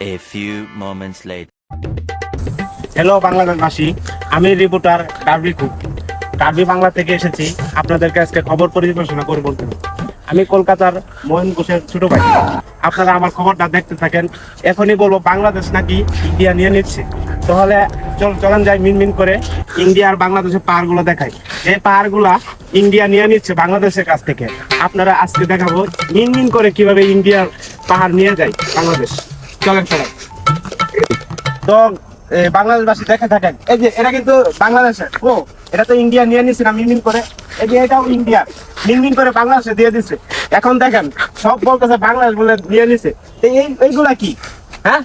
A few moments later. Hello বাংলাদেশবাসী আমি reporter ডার্বি কুক ডার্বি বাংলা থেকে এসেছি। আপনাদেরকে আজকে খবর পরিবেশনা করে বলতে আমি কলকাতার মোহন ঘোষের ছোট ভাই। আপনারা আমার খবরটা দেখতে থাকেন। এখনই বলব, বাংলাদেশ নাকি ইন্ডিয়া নিয়ে নিচ্ছে। তাহলে চল, চলেন যাই মিনমিন করে ইন্ডিয়া আর বাংলাদেশের পাহাড়গুলো দেখাই। যে পাহাড়গুলা ইন্ডিয়া নিয়ে নিচ্ছে বাংলাদেশের কাছ থেকে। আপনারা আজকে দেখাবো মিনমিন করে কীভাবে ইন্ডিয়ার পাহাড় নিয়ে যায় বাংলাদেশ। বাংলাদেশবাসী এইগুলা কি? হ্যাঁ?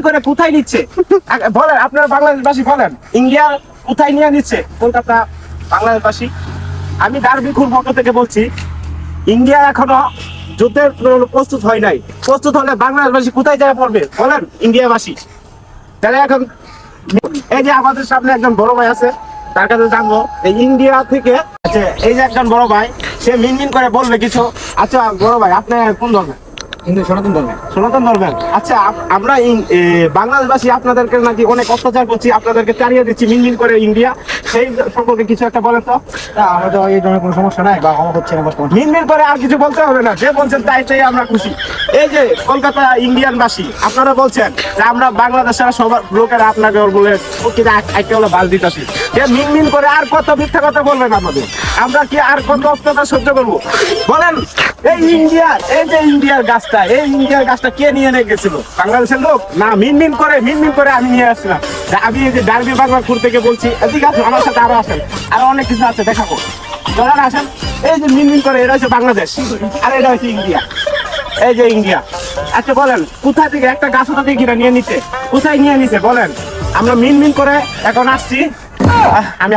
করে কোথায় নিচ্ছে? বলেন, আপনারা বাংলাদেশবাসী বলেন। ইন্ডিয়া কোথায় নিয়ে নিচ্ছে? কলকাতা, বাংলাদেশবাসী। আমি পক্ষ থেকে বলছি, ইন্ডিয়া এখনও যুদ্ধের প্রস্তুত হয় নাই। প্রস্তুত হলে বাংলাদেশবাসী কোথায় যায় পড়বে বলেন, ইন্ডিয়াবাসী। তাহলে এখন এই যে আমাদের সামনে একজন বড় ভাই আছে, তার কাছে জানব, এই ইন্ডিয়া থেকে এই যে একজন বড় ভাই, সে মিনমিন করে বলবে কিছু। আচ্ছা বড় ভাই, আপনি কোন ধরনের হিন্দু সনাতন ধর্মে। সনাতন ধর্মের আচ্ছা আমরা বাংলাদেশবাসী আপনাদেরকে নাকি অনেক অত্যাচার করছি আপনাদেরকে তাড়িয়ে দিচ্ছি মিনমিন করে ইন্ডিয়া। সেই সম্পর্কে কিছু একটা বলেন তো। আমাদের এই ধরনের কোনো সমস্যা নাই বা আমার হচ্ছে না মিনমিন করে আর কিছু বলতে হবে না যে বলছেন তাই তাই আমরা খুশি। এই যে কলকাতা ইন্ডিয়ানবাসী আপনারা বলছেন যে আমরা বাংলাদেশের সবার লোকেরা আপনাকে বলে কিনা একটা হলো বাল দিতেছি। যে মিনমিন করে আর কত মিথ্যা কথা বলবেন আমাদের আমরা কি আর কত অত্যাচার সহ্য করব? বলেন এই ইন্ডিয়া এই যে ইন্ডিয়ার গাছটা এই ইন্ডিয়ার গাছটা কে নিয়ে নিয়ে গেছিল? বাংলাদেশের লোক? না, মিনমিন করে মিনমিন করে আমি নিয়ে আসছিলাম। আমি এই যে ডার্বি বাংলাপুর থেকে বলছি এদিকে আসুন আমার সাথে আরও আসেন। আরও অনেক কিছু আছে, দেখাবো। চলেন আসেন। এই যে মিনমিন করে, এটা হচ্ছে বাংলাদেশ। আর এটা হচ্ছে ইন্ডিয়া। এই যে ইন্ডিয়া। আচ্ছা বলেন, কোথা থেকে একটা গাছ ওটা থেকে কিনা নিয়ে নিচ্ছে কোথায় নিয়ে নিছে? বলেন। আমরা মিনমিন করে এখন আসছি। আমি